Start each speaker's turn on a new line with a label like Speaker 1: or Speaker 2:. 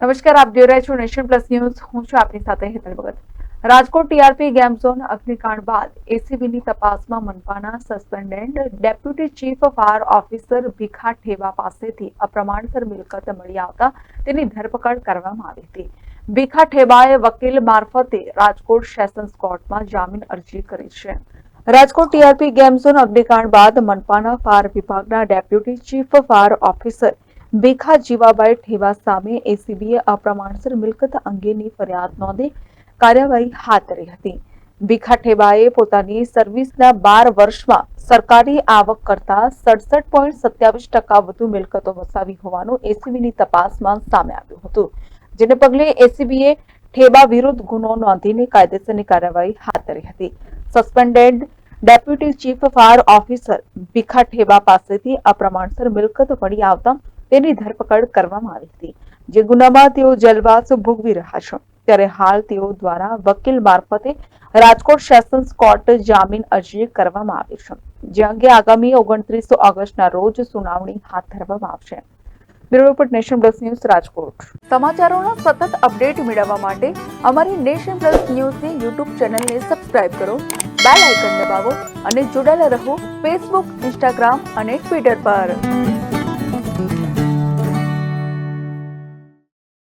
Speaker 1: નમસ્કાર, આપ જોઈ રહ્યા છો નેશન પ્લસ ન્યૂઝ. હું છું આપની સાથે Hetal Bhagat. Rajkot TRP game zone અગ્નિકાંડ બાદ એસીબીની તપાસમાં મનપાના suspended deputy chief fire officer Bhikha Theva પાસેથી અપ્રમાણસર મિલકત મળી આવતા તેની ધરપકડ કરવામાં આવી હતી. ભીખા ઠેબાએ વકીલ મારફતે રાજકોટ સેશન્સ કોર્ટમાં જામીન અરજી કરી છે. રાજકોટ ટીઆરપી ગેમ ઝોન અગ્નિકાંડ બાદ મનપાના ફાયર વિભાગના deputy chief fire officer Bhikha Jivabhai Theva સામે એસીબીએ અપ્રમાણસર મિલકત અંગેની ફરિયાદ નોંધી કાર્યવાહી હાથ ધરી હતી. ભીખા ઠેબાએ પોતાની સર્વિસના બાર વર્ષમાં સરકારી આવક કરતા સડસઠ પોઈન્ટ સત્યાવીસ ટકા વધુ મિલકતો વસાવી હોવાનું એસીબીની તપાસમાં સામે આવ્યું હતું. જેને પગલે એસીબીએ ઠેબા વિરુદ્ધ ગુનો નોંધીને કાયદેસરની કાર્યવાહી હાથ ધરી હતી. Suspended deputy chief fire officer Bhikha Theba પાસેથી અપ્રમાણસર મિલકત મળી આવતા તેની ધરપકડ કરવામાં આવી હતી. જે ગુનામાં તેઓ જલવાસ ભોગવી રહ્યા છે. ત્યારે હાલ તેઓ દ્વારા વકીલ મારફતે રાજકોટ સેશન્સ કોર્ટ જામીન અરજી કરવામાં આવી છે. જે અંગે આગામી ઓગણત્રીસ ઓગસ્ટના રોજ સુનાવણી હાથ ધરવામાં આવશે. Bureau report nation plus news Rajkot. સમાચારોના સતત અપડેટ મેળવવા માટે અમારી નેશન પ્લસ ન્યૂઝની યુટ્યુબ ચેનલને સબસ્ક્રાઇબ કરો, બેલ આઇકન દબાવો અને જોડાયેલા રહો ફેસબુક, ઇન્સ્ટાગ્રામ અને ટ્વિટર પર.